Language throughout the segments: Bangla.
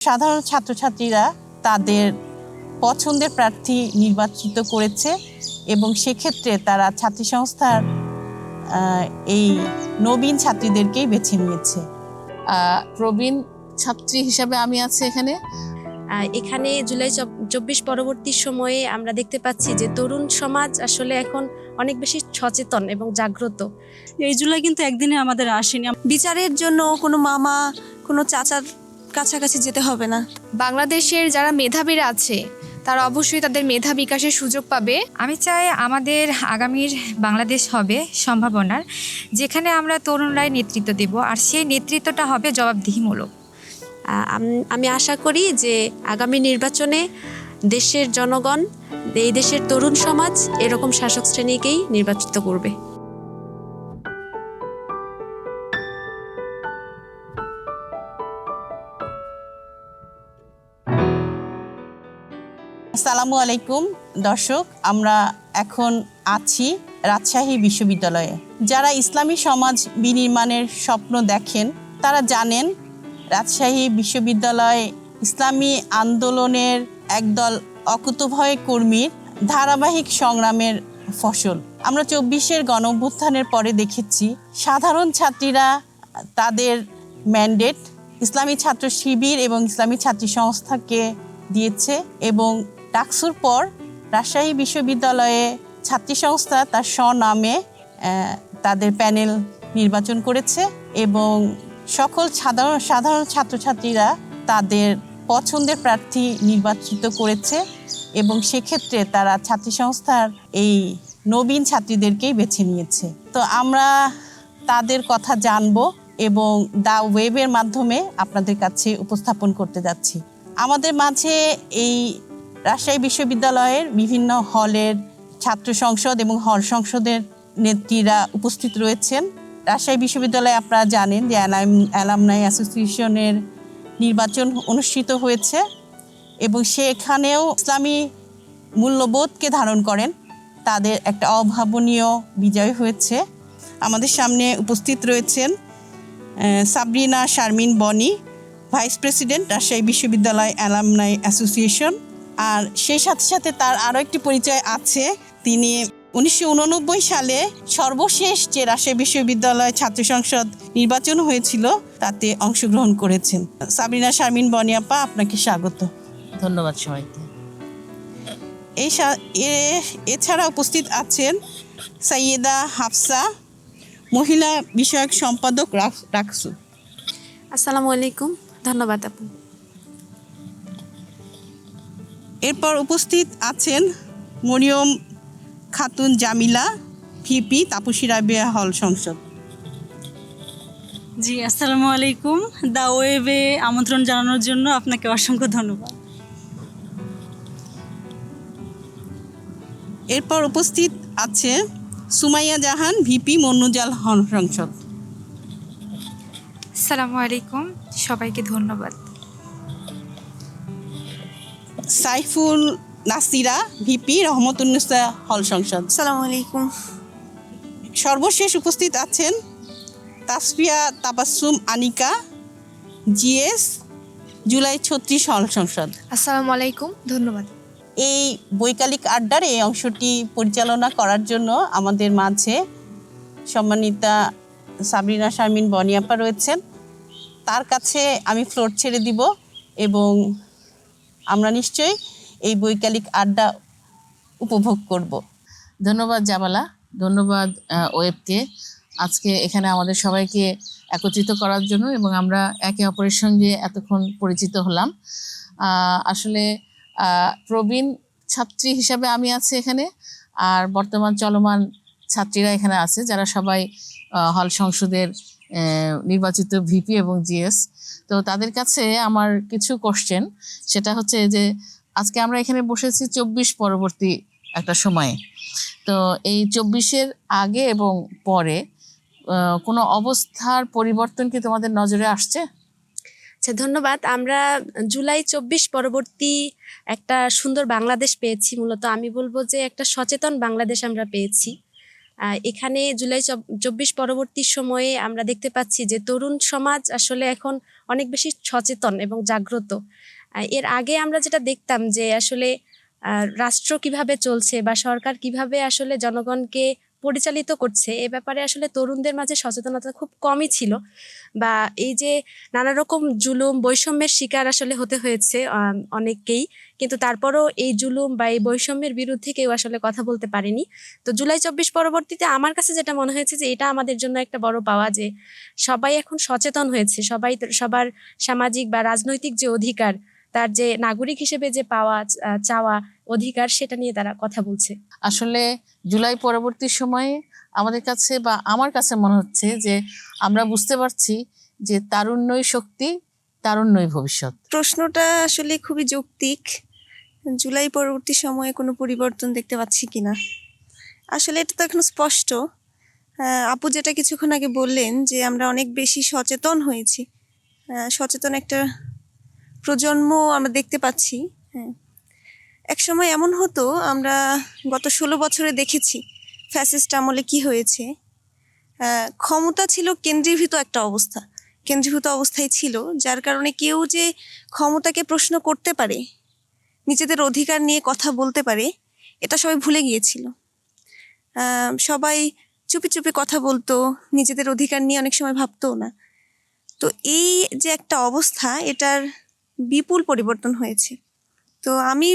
সাধারণ ছাত্রছাত্রীরা তাদের পছন্দের প্রার্থী নির্বাচিত করেছে এবং সেক্ষেত্রে তারা ছাত্রী সংস্থার এই নবীন ছাত্রীদেরকেই বেছে নিয়েছে। প্রবীণ ছাত্রী হিসাবে আমি আছি এখানে। এখানে জুলাই চব্বিশ পরবর্তী সময়ে আমরা দেখতে পাচ্ছি যে তরুণ সমাজ আসলে এখন অনেক বেশি সচেতন এবং জাগ্রত। এই জুলাই কিন্তু একদিনে আমাদের আসেনি। বিচারের জন্য কোনো মামা কোনো চাচার কাছাকাছি যেতে হবে না। বাংলাদেশের যারা মেধাবীরা আছে তারা অবশ্যই তাদের মেধা বিকাশের সুযোগ পাবে। আমি চাই আমাদের আগামীর বাংলাদেশ হবে সম্ভাবনার যেখানে আমরা তরুণরাই নেতৃত্ব দেব আর সেই নেতৃত্বটা হবে জবাবদিহিমূলক। আমি আশা করি যে আগামী নির্বাচনে দেশের জনগণ এই দেশের তরুণ সমাজ এরকম শাসক শ্রেণীকেই নির্বাচিত করবে। আসসালামু আলাইকুম দর্শক। আমরা এখন আছি রাজশাহী বিশ্ববিদ্যালয়ে। যারা ইসলামী সমাজ বিনির্মাণের স্বপ্ন দেখেন, তারা জানেন রাজশাহী বিশ্ববিদ্যালয় ইসলামী আন্দোলনের একদল অকুতভয় কর্মীর ধারাবাহিক সংগ্রামের ফসল। আমরা চব্বিশের গণ পরে দেখেছি, সাধারণ ছাত্রীরা তাদের ম্যান্ডেট ইসলামী ছাত্র শিবির এবং ইসলামী ছাত্রী সংস্থাকে দিয়েছে এবং ডাকসুর পর রাজশাহী বিশ্ববিদ্যালয়ে ছাত্রী সংস্থা তার স্বনামে তাদের প্যানেল নির্বাচন করেছে এবং সকল সাধারণ সাধারণ ছাত্রছাত্রীরা তাদের পছন্দের প্রার্থী নির্বাচিত করেছে এবং সেক্ষেত্রে তারা ছাত্রী সংস্থার এই নবীন ছাত্রীদেরকেই বেছে নিয়েছে। তো আমরা তাদের কথা জানব এবং দা ওয়েবের মাধ্যমে আপনাদের কাছে উপস্থাপন করতে যাচ্ছি। আমাদের মাঝে এই রাজশাহী বিশ্ববিদ্যালয়ের বিভিন্ন হলের ছাত্র সংসদ এবং হল সংসদের নেত্রীরা উপস্থিত রয়েছেন। রাজশাহী বিশ্ববিদ্যালয়ে আপনারা জানেন যে অ্যালামনাই অ্যাসোসিয়েশনের নির্বাচন অনুষ্ঠিত হয়েছে এবং সেখানেও ইসলামী মূল্যবোধকে ধারণ করেন। তাদের একটা অভাবনীয় বিজয় হয়েছে। আমাদের সামনে উপস্থিত রয়েছেন সাবরিনা শারমিন বনি, ভাইস প্রেসিডেন্ট, রাজশাহী বিশ্ববিদ্যালয় অ্যালামনাই অ্যাসোসিয়েশন। আর সেই সাথে সাথে তার আরও একটি পরিচয় আছে। তিনি উনিশশো উননব্বই সালে সর্বশেষ যে রাজশাহী বিশ্ববিদ্যালয় ছাত্র সংসদ নির্বাচন হয়েছিল তাতে অংশগ্রহণ করেছেন। সাবরিনা শারমিন বনিয়াপা আপনাকে স্বাগত। ধন্যবাদ সবাইকে। এই সা- এ- এছাড়া উপস্থিত আছেন সাইয়েদা হাফসা মহিলা বিষয়ক সম্পাদক রাকসু। আসসালামু আলাইকুম। ধন্যবাদ আপু। এরপর উপস্থিত আছেন মরিয়ম খাতুন জামিলা ভিপি তাপসী রাবিয়া হল সংসদ। জি আসসালামু আলাইকুম। দা ওয়েবে আমন্ত্রণ জানানোর জন্য আপনাকে অসংখ্য ধন্যবাদ। এরপর উপস্থিত আছে সুমাইয়া জাহান ভিপি মন্নুজাল হল সংসদ। আসসালামু আলাইকুম সবাইকে ধন্যবাদ। সাইফুল নাসিরা ভিপি রহমতুন্নেসা হল সংসদ। আসসালামু আলাইকুম। সর্বশেষ উপস্থিত আছেন তাসফিয়া তাবাসুম আনিকা জিএস জুলাই ছত্রিশ হল সংসদ। আসসালামু আলাইকুম ধন্যবাদ। এই বৈকালিক আড্ডার এই অংশটি পরিচালনা করার জন্য আমাদের মাঝে সম্মানিতা সাবরিনা শারমিন বনিয়াপা রয়েছেন। তার কাছে আমি ফ্লোর ছেড়ে দিব এবং আমরা নিশ্চয়ই এই বৈকালিক আড্ডা উপভোগ করব। ধন্যবাদ জামালা ধন্যবাদ ওয়েবকে। আজকে এখানে আমাদের সবাইকে একত্রিত করার জন্য এবং আমরা একে অপরের সঙ্গে এতক্ষণ পরিচিত হলাম। আসলে প্রবীণ ছাত্রী হিসাবে আমি আছি এখানে আর বর্তমান চলমান ছাত্রীরা এখানে আছে, যারা সবাই হল সংসদের নির্বাচিত ভিপি এবং জিএস তো তাদের কাছে আমার কিছু কোশ্চেন সেটা হচ্ছে যে আজকে আমরা এখানে বসেছি চব্বিশ পরবর্তী একটা সময়ে। তো এই চব্বিশের আগে এবং পরে কোনো অবস্থার পরিবর্তন কি তোমাদের নজরে আসছে? আচ্ছা ধন্যবাদ। আমরা জুলাই চব্বিশ পরবর্তী একটা সুন্দর বাংলাদেশ পেয়েছি। মূলত আমি বলব যে একটা সচেতন বাংলাদেশ আমরা পেয়েছি। এখানে জুলাই চব্বিশ পরবর্তী সময়ে আমরা দেখতে পাচ্ছি যে তরুণ সমাজ আসলে এখন অনেক বেশি সচেতন এবং জাগ্রত। এর আগে আমরা যেটা দেখতাম যে আসলে রাষ্ট্র কীভাবে চলছে বা সরকার কীভাবে আসলে জনগণকে পরিচালিত করছে, এ ব্যাপারে আসলে তরুণদের মাঝে সচেতনতা খুব কমই ছিল। বা এই যে নানা রকম জুলুম, বৈষম্যের শিকার আসলে হতে হয়েছে অনেককেই। কিন্তু তারপরও এই জুলুম বা এই বৈষম্যের বিরুদ্ধে কেউ আসলে কথা বলতে পারেনি। তো জুলাই চব্বিশ পরবর্তীতে আমার কাছে যেটা মনে হয়েছে যে, এটা আমাদের জন্য একটা বড় পাওয়া যে, সবাই এখন সচেতন হয়েছে। সবাই সবার সামাজিক বা রাজনৈতিক যে অধিকার, তার যে নাগরিক হিসেবে যে পাওয়া চাওয়া অধিকার, সেটা নিয়ে তারা কথা বলছে। আসলে জুলাই পরবর্তী সময়ে আমাদের কাছে বা আমার কাছে মনে হচ্ছে যে আমরা বুঝতে পারছি যে তারুণ্যই শক্তি, তারুণ্যই ভবিষ্যৎ। প্রশ্নটা আসলে খুবই যৌক্তিক। জুলাই পরবর্তী সময়ে কোনো পরিবর্তন দেখতে পাচ্ছি কিনা? আসলে এটা তো এখন স্পষ্ট। আপু যেটা কিছুক্ষণ আগে বললেন যে আমরা অনেক বেশি সচেতন হয়েছি। সচেতন একটা প্রজন্ম আমরা দেখতে পাচ্ছি। হ্যাঁ। এক সময় এমন হতো, আমরা গত ষোলো বছরে দেখেছি ফ্যাসিস্ট আমলে কি হয়েছে। ক্ষমতা ছিল কেন্দ্রীভূত একটা অবস্থা। কেন্দ্রীভূত অবস্থায় ছিল, যার কারণে কেউ যে ক্ষমতাকে প্রশ্ন করতে পারে, নিজেদের অধিকার নিয়ে কথা বলতে পারে, এটা সবাই ভুলে গিয়েছিল। সবাই চুপি চুপি কথা বলতো, নিজেদের অধিকার নিয়ে অনেক সময় ভাবতো না। তো এই যে একটা অবস্থা, এটার বিপুল পরিবর্তন হয়েছে। তো আমি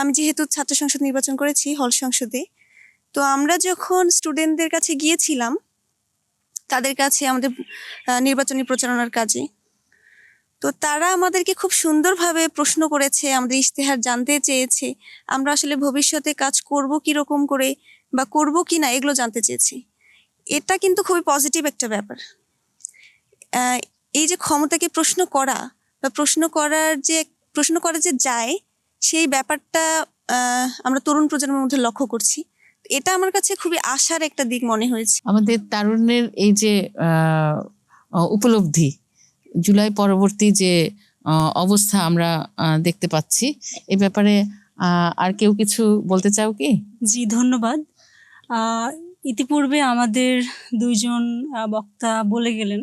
আমি যেহেতু ছাত্র সংসদ নির্বাচন করেছি, হল সংসদে, তো আমরা যখন স্টুডেন্টদের কাছে গিয়েছিলাম, তাদের কাছে আমাদের নির্বাচনী প্রচারণার কাজে, তো তারা আমাদেরকে খুব সুন্দরভাবে প্রশ্ন করেছে, আমাদের ইশতেহার জানতে চেয়েছে, আমরা আসলে ভবিষ্যতে কাজ করব কি রকম করে বা করব কি না এগুলো জানতে চেয়েছি। এটা কিন্তু খুবই পজিটিভ একটা ব্যাপার। এই যে ক্ষমতাকে প্রশ্ন করা বা প্রশ্ন করার যে, প্রশ্ন করা যে যায় সেই ব্যাপারটা আমরা তরুণ প্রজন্মের মধ্যে লক্ষ্য করছি। এটা আমার কাছে খুবই আশার একটা দিক মনে হয়েছে। আমাদের তারুণ্যের এই যে উপলব্ধি জুলাই পরবর্তী যে অবস্থা আমরা দেখতে পাচ্ছি এ ব্যাপারে আর কেউ কিছু বলতে চাও কি? জি ধন্যবাদ। ইতিপূর্বে আমাদের দুইজন বক্তা বলে গেলেন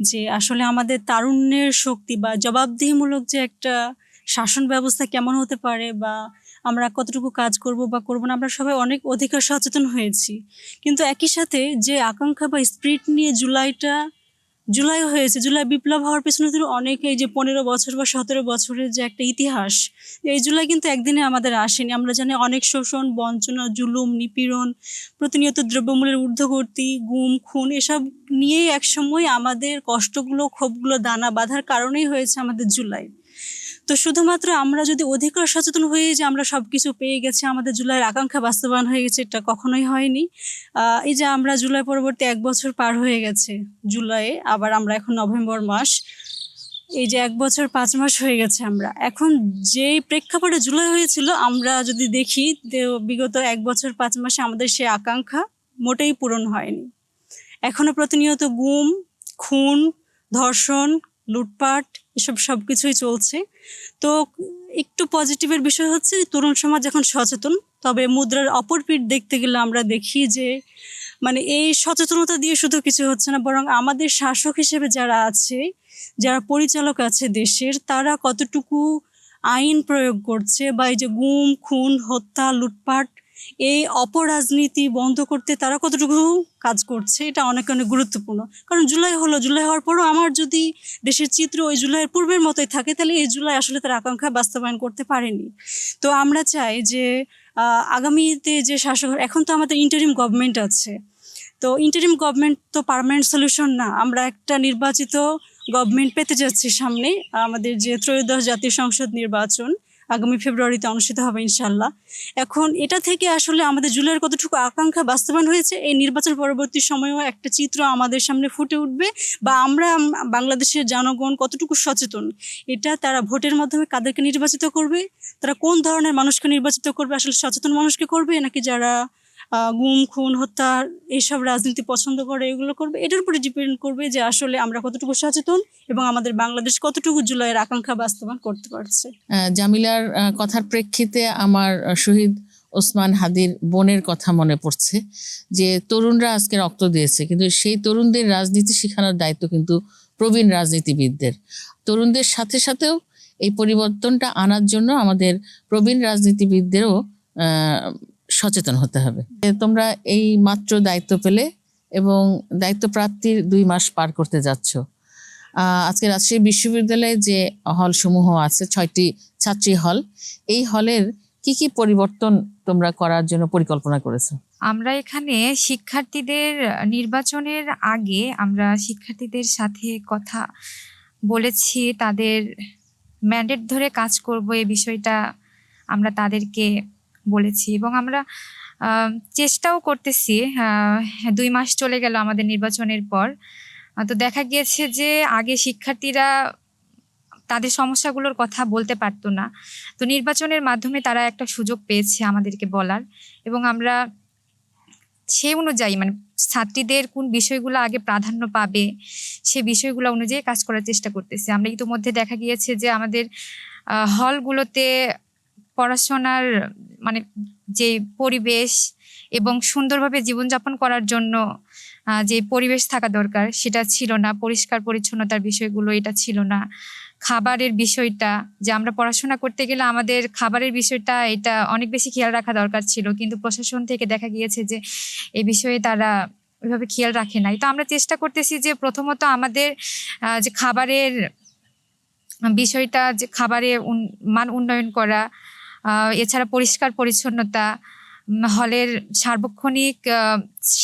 যে আসলে আমাদের তারুণ্যের শক্তি বা জবাবদিহিমূলক যে একটা শাসন ব্যবস্থা কেমন হতে পারে বা আমরা কতটুকু কাজ করব বা করব না, আমরা সবাই অনেক অধিকার সচেতন হয়েছি। কিন্তু একই সাথে যে আকাঙ্ক্ষা বা স্পিরিট নিয়ে জুলাইটা, জুলাই হয়েছে, জুলাই বিপ্লব হওয়ার পেছনে তো অনেক এই যে পনেরো বছর বা সতেরো বছরের যে একটা ইতিহাস, এই জুলাই কিন্তু একদিনে আমাদের আসেনি। আমরা জানি অনেক শোষণ, বঞ্চনা, জুলুম, নিপীড়ন, প্রতিনিয়ত দ্রব্যমূল্যের ঊর্ধ্বগতি, গুম, খুন, এসব নিয়েই একসময় আমাদের কষ্টগুলো, ক্ষোভগুলো, দানা বাঁধার কারণেই হয়েছে আমাদের জুলাই। তো শুধুমাত্র আমরা যদি অধিকার সচেতন হয়ে যে আমরা সব কিছু পেয়ে গেছি, আমাদের জুলাইয়ের আকাঙ্ক্ষা বাস্তবায়ন হয়ে গেছে, এটা কখনোই হয়নি। এই যে আমরা জুলাই পরবর্তী এক বছর পার হয়ে গেছে জুলাইয়ে, আবার আমরা এখন নভেম্বর মাস। এই যে এক বছর পাঁচ মাস হয়ে গেছে আমরা। এখন যে প্রেক্ষাপটে জুলাই হয়েছিল, আমরা যদি দেখি বিগত এক বছর পাঁচ মাসে আমাদের সে আকাঙ্ক্ষা মোটেই পূরণ হয়নি। এখনও প্রতিনিয়ত গুম, খুন, ধর্ষণ, লুটপাট এসব সব কিছুই চলছে। তো একটু পজিটিভের বিষয় হচ্ছে, তরুণ সমাজ এখন সচেতন। তবে মুদ্রার অপর পিঠ দেখতে গেলে আমরা দেখি যে মানে এই সচেতনতা দিয়ে শুধু কিছু হচ্ছে না, বরং আমাদের শাসক হিসেবে যারা আছে, যারা পরিচালক আছে দেশের, তারা কতটুকু আইন প্রয়োগ করছে বা এই যে গুম, খুন, হত্যা, লুটপাট এই অপরাজনীতি বন্ধ করতে তারা কতটুকু কাজ করছে, এটা অনেক অনেক গুরুত্বপূর্ণ। কারণ জুলাই হলো, জুলাই হওয়ার পরও আমার যদি দেশের চিত্র ওই জুলাইয়ের পূর্বের মতোই থাকে, তাহলে এই জুলাই আসলে তার আকাঙ্ক্ষা বাস্তবায়ন করতে পারেনি। তো আমরা চাই যে আগামীতে যে শাসক, এখন তো আমাদের ইন্টারিম গভর্নমেন্ট আছে। তো ইন্টারিম গভর্নমেন্ট তো পারমানেন্ট সলিউশন না, আমরা একটা নির্বাচিত গভর্নমেন্ট পেতে যাচ্ছি সামনে, আমাদের যে ত্রয়োদশ জাতীয় সংসদ নির্বাচন। আগামী ফেব্রুয়ারিতে অনুষ্ঠিত হবে ইনশাল্লাহ এখন এটা থেকে আসলে আমাদের জুলাইয়ের কতটুকু আকাঙ্ক্ষা বাস্তবায়ন হয়েছে, এই নির্বাচন পরবর্তী সময়েও একটা চিত্র আমাদের সামনে ফুটে উঠবে বা আমরা বাংলাদেশের জনগণ কতটুকু সচেতন, এটা তারা ভোটের মাধ্যমে কাদেরকে নির্বাচিত করবে, তারা কোন ধরনের মানুষকে নির্বাচিত করবে, আসলে সচেতন মানুষকে করবে, নাকি যারা গুম, খুন, হত্যা এইসব রাজনীতি পছন্দ করে, এগুলো করবে। এটার উপরে ডিপেন্ড করবে যে আসলে আমরা কতটুকু সচেতন এবং আমাদের বাংলাদেশ কতটুকু জুলাইয়ের আকাঙ্ক্ষা বাস্তবায়ন করতে পারছে। জামিলার কথার প্রেক্ষিতে আমার শহীদ ওসমান হাদির বোনের কথা মনে পড়ছে যে তরুণরা আজকে রক্ত দিয়েছে, কিন্তু সেই তরুণদের রাজনীতি শেখানোর দায়িত্ব কিন্তু প্রবীণ রাজনীতিবিদদের। তরুণদের সাথে সাথেও এই পরিবর্তনটা আনার জন্য আমাদের প্রবীণ রাজনীতিবিদদেরও সচেতন হতে হবে। এ, তোমরা এই মাত্র দায়িত্ব পেলে এবং দায়িত্ব প্রাপ্তির দুই মাস পার করতে যাচ্ছ। আজকে রাজশাহী বিশ্ববিদ্যালয়ে যে হলসমূহ আছে ছয়টি ছাত্রী হল এই হলের কি কি পরিবর্তন তোমরা করার জন্য পরিকল্পনা করেছ? আমরা এখানে শিক্ষার্থীদের নির্বাচনের আগে আমরা শিক্ষার্থীদের সাথে কথা বলেছি তাদের ম্যান্ডেট ধরে কাজ করব এই বিষয়টা আমরা তাদেরকে বলেছি এবং আমরা চেষ্টাও করতেছি দুই মাস চলে গেল আমাদের নির্বাচনের পর। তো দেখা গিয়েছে যে আগে শিক্ষার্থীরা তাদের সমস্যাগুলোর কথা বলতে পারতো না। তো নির্বাচনের মাধ্যমে তারা একটা সুযোগ পেয়েছে আমাদেরকে বলার এবং আমরা সেই অনুযায়ী মানে ছাত্রীদের কোন বিষয়গুলো আগে প্রাধান্য পাবে, সে বিষয়গুলো অনুযায়ী কাজ করার চেষ্টা করতেছি। আমরা ইতিমধ্যে দেখা গিয়েছে যে আমাদের হলগুলোতে পড়াশোনার মানে যে পরিবেশ এবং সুন্দরভাবে জীবনযাপন করার জন্য যে পরিবেশ থাকা দরকার, সেটা ছিল না। পরিষ্কার পরিচ্ছন্নতার বিষয়গুলো এটা ছিল না। খাবারের বিষয়টা, যে আমরা পড়াশোনা করতে গেলে আমাদের খাবারের বিষয়টা এটা অনেক বেশি খেয়াল রাখা দরকার ছিল। কিন্তু প্রশাসন থেকে দেখা গিয়েছে যে এই বিষয়ে তারা ওইভাবে খেয়াল রাখে নাই। তো আমরা চেষ্টা করতেছি যে প্রথমত আমাদের যে খাবারের বিষয়টা, যে খাবারে মান উন্নয়ন করা এছাড়া পরিষ্কার পরিচ্ছন্নতা হলের সার্বক্ষণিক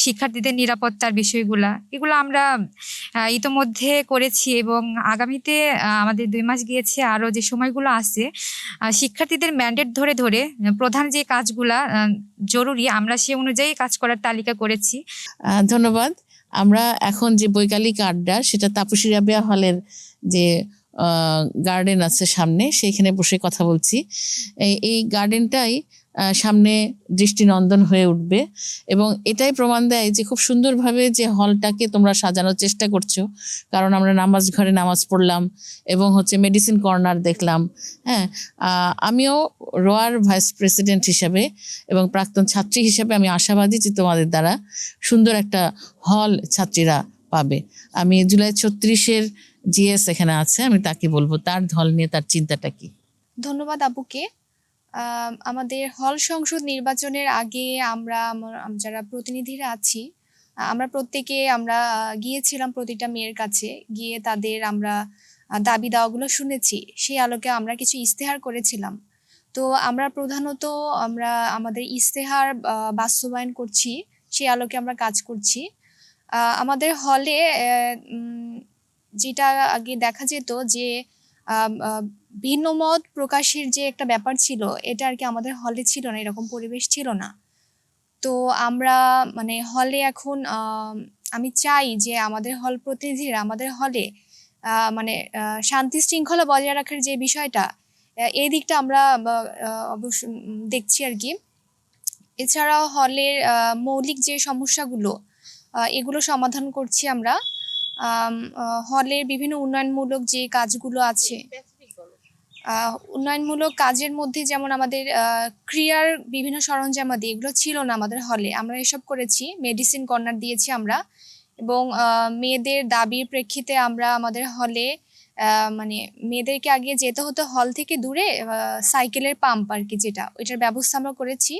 শিক্ষার্থীদের নিরাপত্তার বিষয়গুলা, এগুলো আমরা ইতোমধ্যে করেছি এবং আগামীতে আমাদের দুই মাস গিয়েছে, আরও যে সময়গুলো আছে শিক্ষার্থীদের ম্যান্ডেট ধরে ধরে, প্রধান যে কাজগুলা জরুরি, আমরা সে অনুযায়ী কাজ করার তালিকা করেছি। ধন্যবাদ। আমরা এখন যে বৈকালিক আড্ডা, সেটা তাপসী রাবেয়া হলের যে গার্ডেন আছে সামনে, সেইখানে বসে কথা বলছি। এই গার্ডেনটাই সামনে দৃষ্টিনন্দন হয়ে উঠবে এবং এটাই প্রমাণ দেয় যে খুব সুন্দরভাবে যে হলটাকে তোমরা সাজানোর চেষ্টা করছ। কারণ আমরা নামাজ ঘরে নামাজ পড়লাম এবং হচ্ছে মেডিসিন কর্নার দেখলাম। হ্যাঁ আমিও রোয়ার ভাইস প্রেসিডেন্ট হিসাবে এবং প্রাক্তন ছাত্রী হিসাবে আমি আশাবাদী যে তোমাদের দ্বারা সুন্দর একটা হল ছাত্রীরা পাবে। আমি জুলাই ছত্রিশের জিএস এখানে আছে, আমি তাকে বলব তার হল নিয়ে তার চিন্তাটা কি? ধন্যবাদ আপুকে আমাদের হল সংসদ নির্বাচনের আগে আমার- যারা প্রতিনিধিরা আছি আমরা প্রত্যেকে, আমরা গিয়েছিলাম প্রতিটা মেয়ের কাছে, গিয়ে তাদের আমরা দাবি দাওয়াগুলো শুনেছি। সেই আলোকে আমরা কিছু ইস্তেহার করেছিলাম। তো আমরা প্রধানত আমরা আমাদের ইস্তেহার বাস্তবায়ন করছি, সেই আলোকে আমরা কাজ করছি। আমাদের হলে যেটা আগে দেখা যেত যে আম, আহ, ভিন্ন মত প্রকাশের যে একটা ব্যাপার ছিল এটা আর কি আমাদের হলে ছিল না এরকম পরিবেশ ছিল না। তো আমরা মানে হলে এখন আমি চাই যে আমাদের হল প্রতিনিধিরা আমাদের হলে মানে শান্তি শৃঙ্খলা বজায় রাখার যে বিষয়টা এই দিকটা আমরা অবশ্য দেখছি আর কি। এছাড়াও হলের মৌলিক যে সমস্যাগুলো এগুলো সমাধান করছি আমরা। হলের বিভিন্ন উন্নয়নমূলক যে কাজগুলো আছে উন্নয়নমূলক কাজের মধ্যে যেমন আমাদের ক্রিয়ার বিভিন্ন সরঞ্জামাদি এগুলো ছিল না আমাদের হলে। আমরা এসব করেছি মেডিসিন কর্নার দিয়েছি আমরা। এবং মেয়েদের দাবির প্রেক্ষিতে আমরা আমাদের হলে মানে মেয়েদেরকে আগে যেতে হতো হল থেকে দূরে সাইকেলের পাম্প আর কি যেটা, ওইটার ব্যবস্থা আমরা করেছি।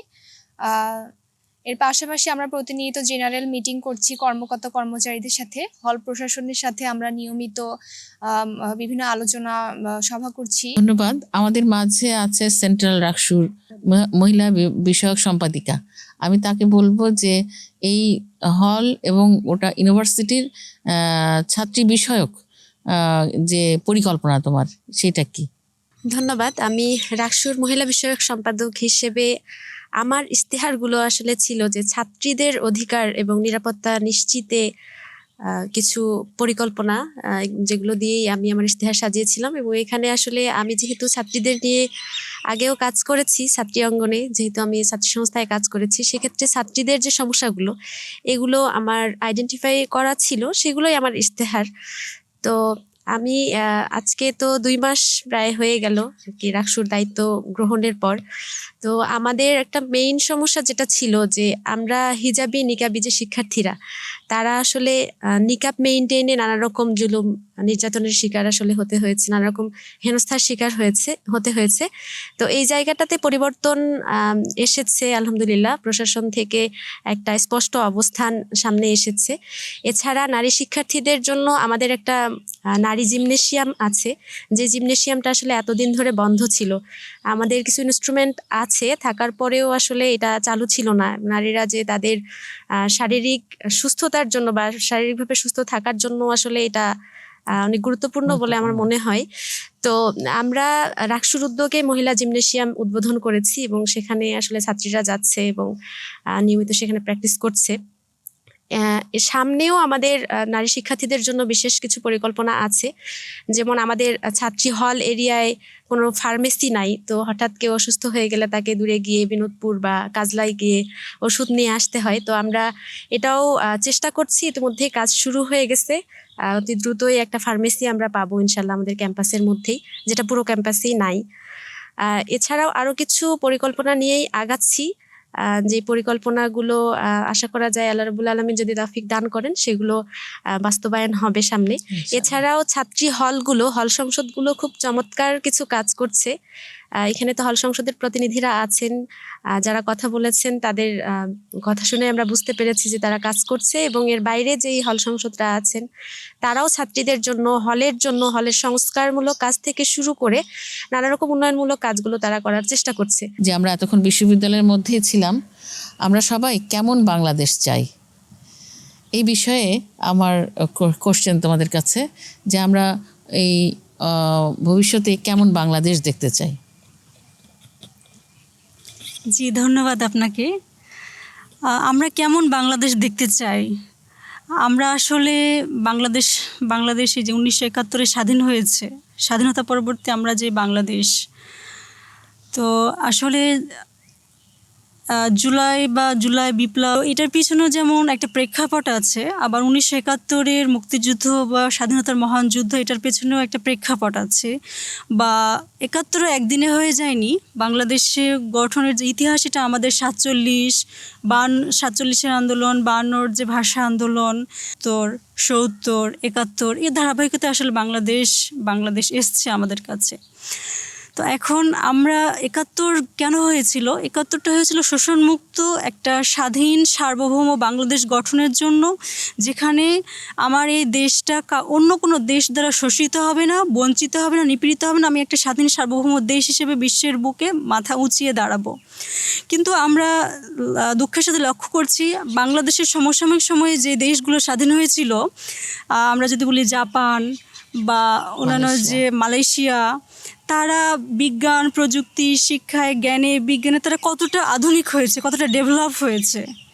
এর পাশাপাশি আমরা প্রতিনিয়ত জেনারেল মিটিং করছি কর্মকর্তা কর্মচারীদের সাথে হল প্রশাসনের সাথে আমরা নিয়মিত বিভিন্ন আলোচনা সভা করছি। ধন্যবাদ। আমাদের মাঝে আছে সেন্ট্রাল রাকসুর মহিলা বি- বিষয়ক সম্পাদিকা। আমি তাকে বলব যে এই হল এবং ওটা ইউনিভার্সিটির আহ, ছাত্রী বিষয়ক আহ, যে পরিকল্পনা তোমার সেটা কি? ধন্যবাদ। আমি রাকসুর মহিলা বিষয়ক সম্পাদক হিসেবে আমার ইস্তেহারগুলো আসলে ছিল যে ছাত্রীদের অধিকার এবং নিরাপত্তা নিশ্চিতে কিছু পরিকল্পনা যেগুলো দিয়েই আমি আমার ইশতেহার সাজিয়েছিলাম এবং এখানে আসলে আমি যেহেতু ছাত্রীদের নিয়ে আগেও কাজ করেছি ছাত্রী অঙ্গনে, যেহেতু আমি ছাত্রী সংস্থায় কাজ করেছি, সেক্ষেত্রে ছাত্রীদের যে সমস্যাগুলো, এগুলো আমার আইডেন্টিফাই করা ছিল, সেগুলোই আমার ইস্তেহার তো আমি আজকে তো দুই মাস প্রায় হয়ে গেল কি রাকসুর দায়িত্ব গ্রহণের পর। তো আমাদের একটা মেইন সমস্যা যেটা ছিল যে আমরা হিজাবি, নিকাবি যে শিক্ষার্থীরা তারা আসলে নিকাব মেইনটেইনে নানা রকম জুলুম, নির্যাতনের শিকার আসলে হতে হয়েছে নানা রকম হেনস্থার শিকার হয়েছে, হতে হয়েছে। তো এই জায়গাটাতে পরিবর্তন এসেছে আলহামদুলিল্লাহ। প্রশাসন থেকে একটা স্পষ্ট অবস্থান সামনে এসেছে। এছাড়া নারী শিক্ষার্থীদের জন্য আমাদের একটা নারী জিমনেশিয়াম আছে। যে জিমনেশিয়ামটা আসলে এতদিন ধরে বন্ধ ছিল। আমাদের কিছু ইনস্ট্রুমেন্ট আছে, থাকার পরেও আসলে এটা চালু ছিল না। নারীরা যে তাদের শারীরিক শারীরিক সুস্থতার জন্য বা শারীরিকভাবে সুস্থ থাকার জন্য আসলে এটা অনেক গুরুত্বপূর্ণ বলে আমার মনে হয়। তো আমরা রাক্সুর উদ্যোগে মহিলা জিমনেশিয়াম উদ্বোধন করেছি এবং সেখানে আসলে ছাত্রীরা যাচ্ছে এবং নিয়মিত সেখানে প্র্যাকটিস করছে। সামনেও আমাদের নারী শিক্ষার্থীদের জন্য বিশেষ কিছু পরিকল্পনা আছে। যেমন আমাদের ছাত্রী হল এরিয়ায় কোনো ফার্মেসি নাই, তো হঠাৎ কেউ অসুস্থ হয়ে গেলে তাকে দূরে গিয়ে বিনোদপুর বা কাজলাই গিয়ে ওষুধ নিয়ে আসতে হয়। তো আমরা এটাও চেষ্টা করছি। ইতিমধ্যেই কাজ শুরু হয়ে গেছে। অতি দ্রুতই একটা ফার্মেসি আমরা পাবো ইনশাল্লাহ আমাদের ক্যাম্পাসের মধ্যেই, যেটা পুরো ক্যাম্পাসেই নাই। এছাড়াও আরও কিছু পরিকল্পনা নিয়েই আগাচ্ছি। যে পরিকল্পনাগুলো আহ, আশা করা যায় আল্লাহ রবুল আলমী যদি তাফিক দান করেন সেগুলো আহ, বাস্তবায়ন হবে সামনে। এছাড়াও ছাত্রী হলগুলো হল সংসদগুলো খুব চমৎকার কিছু কাজ করছে। এখানে তো হল সংসদের প্রতিনিধিরা আছেন। যারা কথা বলেছেন, তাদের কথা শুনে আমরা বুঝতে পেরেছি যে তারা কাজ করছে এবং এর বাইরে যেই হল সংসদরা আছেন, তারাও ছাত্রীদের জন্য, হলের জন্য, হলের সংস্কারমূলক কাজ থেকে শুরু করে নানা রকম উন্নয়নমূলক কাজগুলো তারা করার চেষ্টা করছে। যে আমরা এতক্ষণ বিশ্ববিদ্যালয়ের মধ্যেই ছিলাম, আমরা সবাই কেমন বাংলাদেশ চাই? এই বিষয়ে আমার কোশ্চেন তোমাদের কাছে যে আমরা এই ভবিষ্যতে কেমন বাংলাদেশ দেখতে চাই? জি, ধন্যবাদ আপনাকে। আমরা কেমন বাংলাদেশ দেখতে চাই? আমরা আসলে বাংলাদেশ, বাংলাদেশে যে উনিশশো একাত্তরে স্বাধীন হয়েছে, স্বাধীনতা পরবর্তী আমরা যে বাংলাদেশ, তো আসলে জুলাই বা জুলাই বিপ্লব, এটার পিছনেও যেমন একটা প্রেক্ষাপট আছে, আবার উনিশশো একাত্তরের মুক্তিযুদ্ধ বা স্বাধীনতার মহান যুদ্ধ, এটার পেছনেও একটা প্রেক্ষাপট আছে। বা একাত্তরও একদিনে হয়ে যায়নি, বাংলাদেশে গঠনের যে ইতিহাস, এটা আমাদের সাতচল্লিশ, বান, সাতচল্লিশের আন্দোলন বায়ান্নর যে ভাষা আন্দোলন, তোর সত্তর, একাত্তর এই ধারাবাহিকতা আসলে বাংলাদেশ বাংলাদেশ এসছে আমাদের কাছে। তো এখন আমরা একাত্তর কেন হয়েছিল? একাত্তরটা হয়েছিল শোষণমুক্ত একটা স্বাধীন সার্বভৌম বাংলাদেশ গঠনের জন্য, যেখানে আমার এই দেশটা অন্য কোনো দেশ দ্বারা শোষিত হবে না, বঞ্চিত হবে না, নিপীড়িত হবে না, আমি একটা স্বাধীন সার্বভৌম দেশ হিসেবে বিশ্বের বুকে মাথা উঁচিয়ে দাঁড়াবো। কিন্তু আমরা দুঃখের সাথে লক্ষ্য করছি, বাংলাদেশের সমসাময়িক সময়ে যে দেশগুলো স্বাধীন হয়েছিল আমরা যদি বলি জাপান বা অন্যান্য যে মালয়েশিয়া তারা বিজ্ঞান প্রযুক্তি শিক্ষায় জ্ঞানে বিজ্ঞানে তারা কতটা আধুনিক হয়েছে কতটা ডেভেলপ হয়েছে।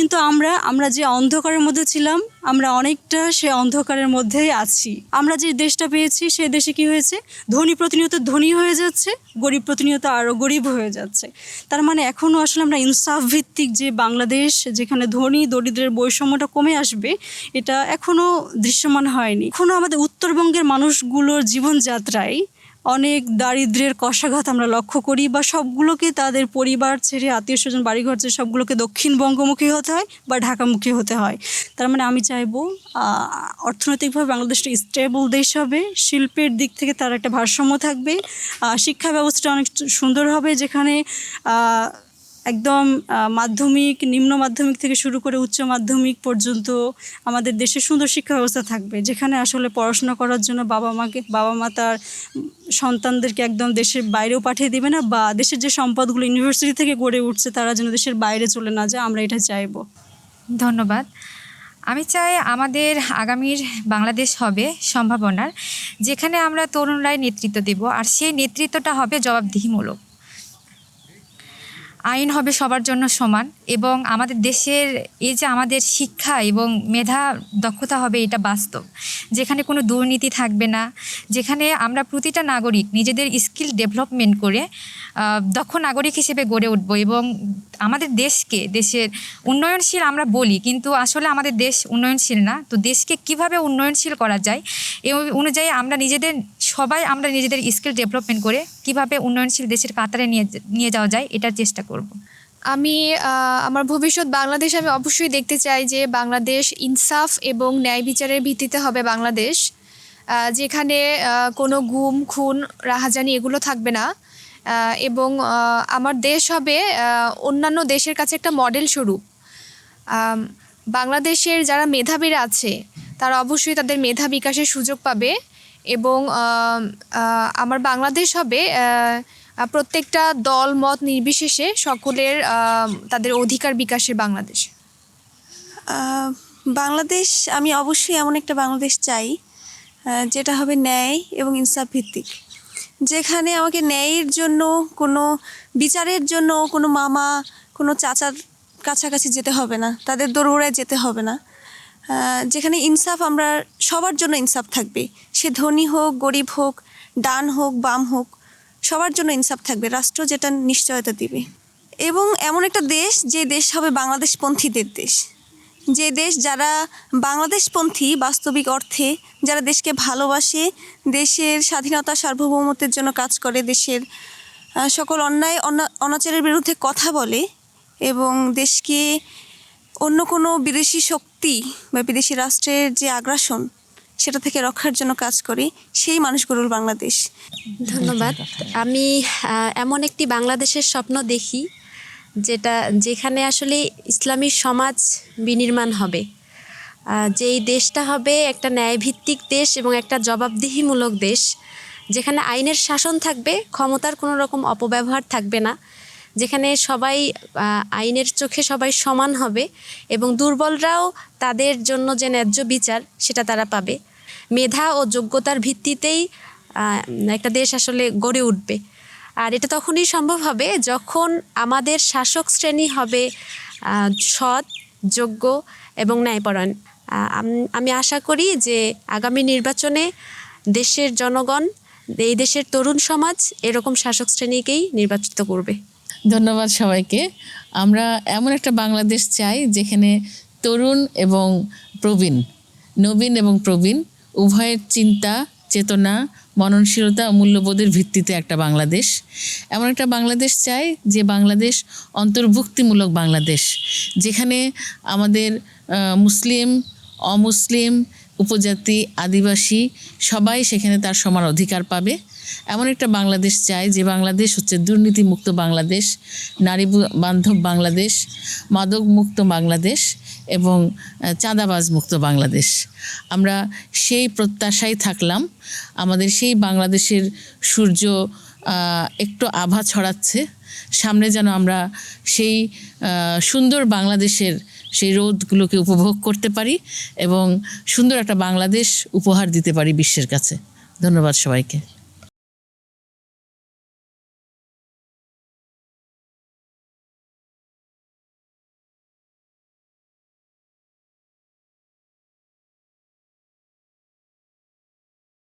কিন্তু আমরা আমরা যে অন্ধকারের মধ্যে ছিলাম, আমরা অনেকটা সে অন্ধকারের মধ্যেই আছি। আমরা যে দেশটা পেয়েছি, সে দেশে কি হয়েছে? ধনী প্রতিনিয়ত ধনী হয়ে যাচ্ছে, গরিব প্রতিনিয়ত আরও গরিব হয়ে যাচ্ছে। তার মানে এখনও আসলে আমরা ইনসাফ ভিত্তিক যে বাংলাদেশ, যেখানে ধনী দরিদ্রের বৈষম্যটা কমে আসবে, এটা এখনও দৃশ্যমান হয়নি। এখনও আমাদের উত্তরবঙ্গের মানুষগুলোর জীবনযাত্রায় অনেক দারিদ্রের কষাঘাত আমরা লক্ষ্য করি বা সবগুলোকে তাদের পরিবার ছেড়ে আত্মীয় স্বজন, বাড়িঘর ছেড়ে সবগুলোকে দক্ষিণবঙ্গমুখী হতে হয় বা ঢাকামুখী হতে হয়। তার মানে আমি চাইব অর্থনৈতিকভাবে বাংলাদেশটা স্টেবল দেশ হবে, শিল্পের দিক থেকে তার একটা ভারসাম্য থাকবে শিক্ষা ব্যবস্থাটা অনেক সুন্দর হবে যেখানে একদম মাধ্যমিক, নিম্ন মাধ্যমিক থেকে শুরু করে উচ্চ মাধ্যমিক পর্যন্ত আমাদের দেশে সুন্দর শিক্ষা ব্যবস্থা থাকবে, যেখানে আসলে পড়াশোনা করার জন্য বাবা মাকে, বাবা মা তার সন্তানদেরকে একদম দেশের বাইরেও পাঠিয়ে দেবে না বা দেশের যে সম্পদগুলো ইউনিভার্সিটি থেকে গড়ে উঠছে তারা যেন দেশের বাইরে চলে না যায়, আমরা এটা চাইব। ধন্যবাদ। আমি চাই আমাদের আগামীর বাংলাদেশ হবে সম্ভাবনার, যেখানে আমরা তরুণরাই নেতৃত্ব দেব, আর সেই নেতৃত্বটা হবে জবাবদিহিমূলক। আইন হবে সবার জন্য সমান এবং আমাদের দেশের এই যে আমাদের শিক্ষা এবং মেধা দক্ষতা হবে এটা বাস্তব। যেখানে কোনো দুর্নীতি থাকবে না, যেখানে আমরা প্রতিটা নাগরিক নিজেদের স্কিল ডেভেলপমেন্ট করে দক্ষ নাগরিক হিসেবে গড়ে উঠবো এবং আমাদের দেশকে, দেশের উন্নয়নশীল আমরা বলি, কিন্তু আসলে আমাদের দেশ উন্নয়নশীল না। তো দেশকে কীভাবে উন্নয়নশীল করা যায় এই অনুযায়ী আমরা নিজেদের সবাই আমরা নিজেদের স্কিল ডেভেলপমেন্ট করে কীভাবে উন্নয়নশীল দেশের কাতারে নিয়ে নিয়ে যাওয়া যায়, এটার চেষ্টা করব। আমি আমার ভবিষ্যৎ বাংলাদেশ আমি অবশ্যই দেখতে চাই যে বাংলাদেশ ইনসাফ এবং ন্যায় বিচারের ভিত্তিতে হবে বাংলাদেশ যেখানে কোনো গুম, খুন, রাহাজানি এগুলো থাকবে না এবং আমার দেশ হবে অন্যান্য দেশের কাছে একটা মডেল স্বরূপ। বাংলাদেশের যারা মেধাবীরা আছে, তারা অবশ্যই তাদের মেধা বিকাশের সুযোগ পাবে এবং আমার বাংলাদেশ হবে প্রত্যেকটা দল, মত নির্বিশেষে সকলের তাদের অধিকার বিকাশের বাংলাদেশ। বাংলাদেশ, আমি অবশ্যই এমন একটা বাংলাদেশ চাই যেটা হবে ন্যায় এবং ইনসাফ ভিত্তিক যেখানে আমাকে ন্যায়ের জন্য কোনো, বিচারের জন্য কোনো মামা, কোনো চাচার কাছাকাছি যেতে হবে না, তাদের দৌড়ায় যেতে হবে না। যেখানে ইনসাফ আমরা সবার জন্য ইনসাফ থাকবে। সে ধনী হোক, গরিব হোক, ডান হোক, বাম হোক, সবার জন্য ইনসাফ থাকবে, রাষ্ট্র যেটা নিশ্চয়তা দিবে। এবং এমন একটা দেশ, যে দেশ হবে বাংলাদেশপন্থীদের দেশ। যে দেশ যারা বাংলাদেশপন্থী বাস্তবিক অর্থে, যারা দেশকে ভালোবাসে, দেশের স্বাধীনতা সার্বভৌমত্বের জন্য কাজ করে, দেশের সকল অন্যায়, অনা- অনাচারের বিরুদ্ধে কথা বলে এবং দেশকে অন্য কোনো বিদেশি শক্তি বা বিদেশি রাষ্ট্রের যে আগ্রাসন, সেটা থেকে রক্ষার জন্য কাজ করি সেই মানুষগুলোর বাংলাদেশ। ধন্যবাদ। আমি এমন একটি বাংলাদেশের স্বপ্ন দেখি, যেটা, যেখানে আসলে ইসলামী সমাজ বিনির্মাণ হবে। যেই দেশটা হবে একটা ন্যায়ভিত্তিক দেশ এবং একটা জবাবদিহিমূলক দেশ, যেখানে আইনের শাসন থাকবে, ক্ষমতার কোনো রকম অপব্যবহার থাকবে না যেখানে সবাই আইনের চোখে সবাই সমান হবে এবং দুর্বলরাও তাদের জন্য যে ন্যায্য বিচার সেটা তারা পাবে। মেধা ও যোগ্যতার ভিত্তিতেই একটা দেশ আসলে গড়ে উঠবে। আর এটা তখনই সম্ভব হবে যখন আমাদের শাসক শ্রেণি হবে সৎ, যোগ্য এবং ন্যায়পরায়ণ। আম- আশা করি যে আগামী নির্বাচনে দেশের জনগণ, এই দেশের তরুণ সমাজ এরকম শাসক শ্রেণীকেই নির্বাচিত করবে। ধন্যবাদ সবাইকে। আমরা এমন একটা বাংলাদেশ চাই যেখানে তরুণ এবং প্রবীণ, নবীন এবং প্রবীণ, উভয়ের চিন্তা, চেতনা, মননশীলতা মূল্যবোধের ভিত্তিতে একটা বাংলাদেশ। এমন একটা বাংলাদেশ চাই যে বাংলাদেশ অন্তর্ভুক্তিমূলক বাংলাদেশ, যেখানে আমাদের মুসলিম, অমুসলিম উপজাতি, আদিবাসী, সবাই সেখানে তার সমান অধিকার পাবে। এমন একটা বাংলাদেশ চাই, যে বাংলাদেশ হচ্ছে দুর্নীতিমুক্ত বাংলাদেশ, নারী বান্ধব বাংলাদেশ, মাদক মুক্ত বাংলাদেশ এবং চাঁদাবাজ মুক্ত বাংলাদেশ। আমরা সেই প্রত্যাশায় থাকলাম। আমাদের সেই বাংলাদেশের সূর্য একটু আভা ছড়াচ্ছে। সামনে যেন আমরা সেই সুন্দর বাংলাদেশের সেই রোদগুলোকে উপভোগ করতে পারি এবং সুন্দর একটা বাংলাদেশ উপহার দিতে পারি বিশ্বের কাছে। ধন্যবাদ সবাইকে।